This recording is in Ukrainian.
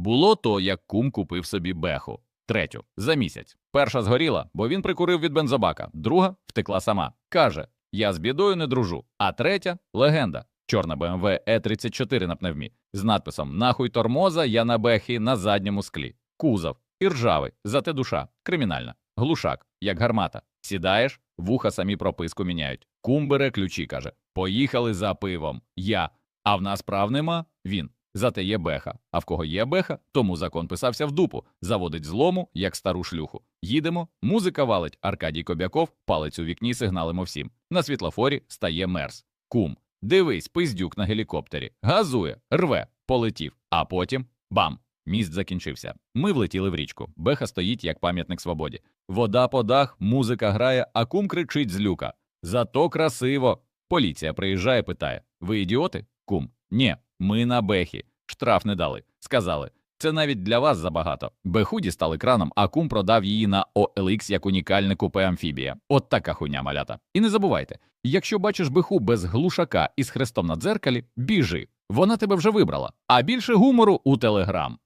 Було то, як кум купив собі беху. Третю за місяць. Перша згоріла, бо він прикурив від бензобака. Друга втекла сама. Каже: Я з бідою не дружу. А третя легенда. Чорна BMW E34 на пневмі з надписом Нахуй тормоза, я на бехі на задньому склі. Кузов і ржавий, зате душа кримінальна. Глушак, як гармата. Сідаєш, вуха самі прописку міняють. Кум бере ключі, каже: Поїхали за пивом. Я. А в нас прав нема. Він. Зате є беха. А в кого є беха, тому закон писався в дупу, заводить злому, як стару шлюху. Їдемо, музика валить. Аркадій Кобяков, палець у вікні, сигналимо всім. На світлофорі стає мерз. Кум. Дивись, пиздюк на гелікоптері. Газує, рве, полетів. А потім бам! Міст закінчився. Ми влетіли в річку. Беха стоїть як пам'ятник свободі. Вода по дах, музика грає, а кум кричить з люка. Зато красиво. Поліція приїжджає, питає: Ви ідіоти? Кум. Ні, ми на бехі. Штраф не дали. Сказали. Це навіть для вас забагато. Беху дістали краном, а кум продав її на OLX як унікальне купе амфібія. От така хуйня малята. І не забувайте, якщо бачиш беху без глушака і з хрестом на дзеркалі, біжи. Вона тебе вже вибрала. А більше гумору у телеграм.